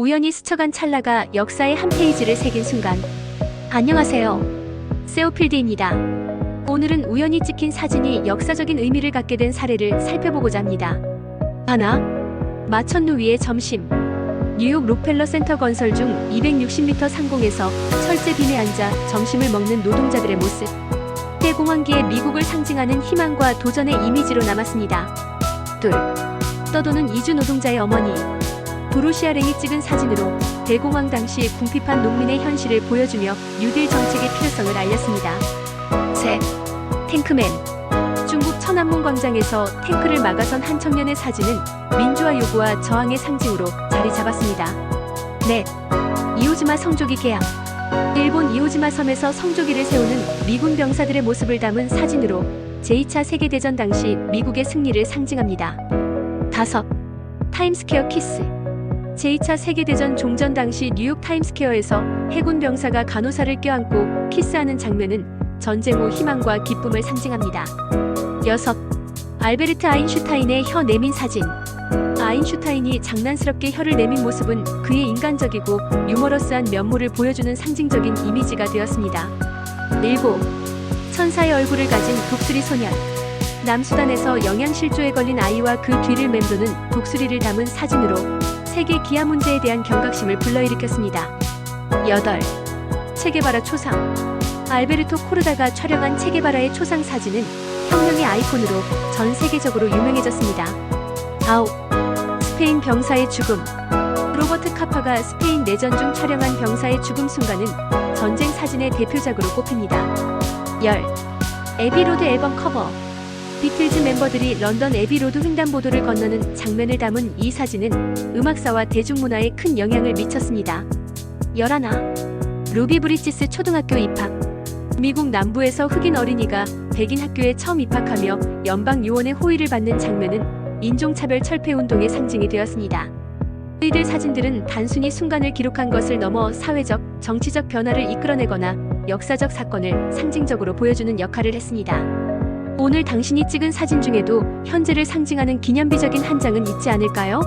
우연히 스쳐간 찰나가 역사의 한 페이지를 새긴 순간. 안녕하세요. 세오필드입니다. 오늘은 우연히 찍힌 사진이 역사적인 의미를 갖게 된 사례를 살펴보고자 합니다. 하나, 마천루 위의 점심. 뉴욕 록펠러 센터 건설 중 260m 상공에서 철제 빔에 앉아 점심을 먹는 노동자들의 모습. 대공황기의 미국을 상징하는 희망과 도전의 이미지로 남았습니다. 둘, 떠도는 이주 노동자의 어머니. 도로시아 랭이 찍은 사진으로 대공황 당시 궁핍한 농민의 현실을 보여주며 뉴딜 정책의 필요성을 알렸습니다. 셋, 탱크맨. 중국 천안문 광장에서 탱크를 막아선 한 청년의 사진은 민주화 요구와 저항의 상징으로 자리 잡았습니다. 넷, 이오지마 성조기 계약. 일본 이오지마 섬에서 성조기를 세우는 미군 병사들의 모습을 담은 사진으로 제2차 세계대전 당시 미국의 승리를 상징합니다. 다섯, 타임스퀘어 키스. 제2차 세계대전 종전 당시 뉴욕 타임스퀘어에서 해군 병사가 간호사를 껴안고 키스하는 장면은 전쟁 후 희망과 기쁨을 상징합니다. 여섯, 알베르트 아인슈타인의 혀 내민 사진. 아인슈타인이 장난스럽게 혀를 내민 모습은 그의 인간적이고 유머러스한 면모를 보여주는 상징적인 이미지가 되었습니다. 일곱, 천사의 얼굴을 가진 독수리 소년. 남수단에서 영양실조에 걸린 아이와 그 뒤를 맴도는 독수리를 담은 사진으로 세계 기아 문제에 대한 경각심을 불러일으켰습니다. 여덟, 체게바라 초상. 알베르토 코르다가 촬영한 체게바라의 초상 사진은 혁명의 아이콘으로 전 세계적으로 유명해졌습니다. 아홉, 스페인 병사의 죽음. 로버트 카파가 스페인 내전 중 촬영한 병사의 죽음 순간은 전쟁 사진의 대표작으로 꼽힙니다. 열, 에비로드 앨범 커버. 비틀즈 멤버들이 런던 에비로드 횡단보도를 건너는 장면을 담은 이 사진은 음악사와 대중문화에 큰 영향을 미쳤습니다. 11. 루비 브리지스 초등학교 입학. 미국 남부에서 흑인 어린이가 백인 학교에 처음 입학하며 연방 요원의 호의를 받는 장면은 인종차별 철폐 운동의 상징이 되었습니다. 이들 사진들은 단순히 순간을 기록한 것을 넘어 사회적, 정치적 변화를 이끌어내거나 역사적 사건을 상징적으로 보여주는 역할을 했습니다. 오늘 당신이 찍은 사진 중에도 현재를 상징하는 기념비적인 한 장은 있지 않을까요?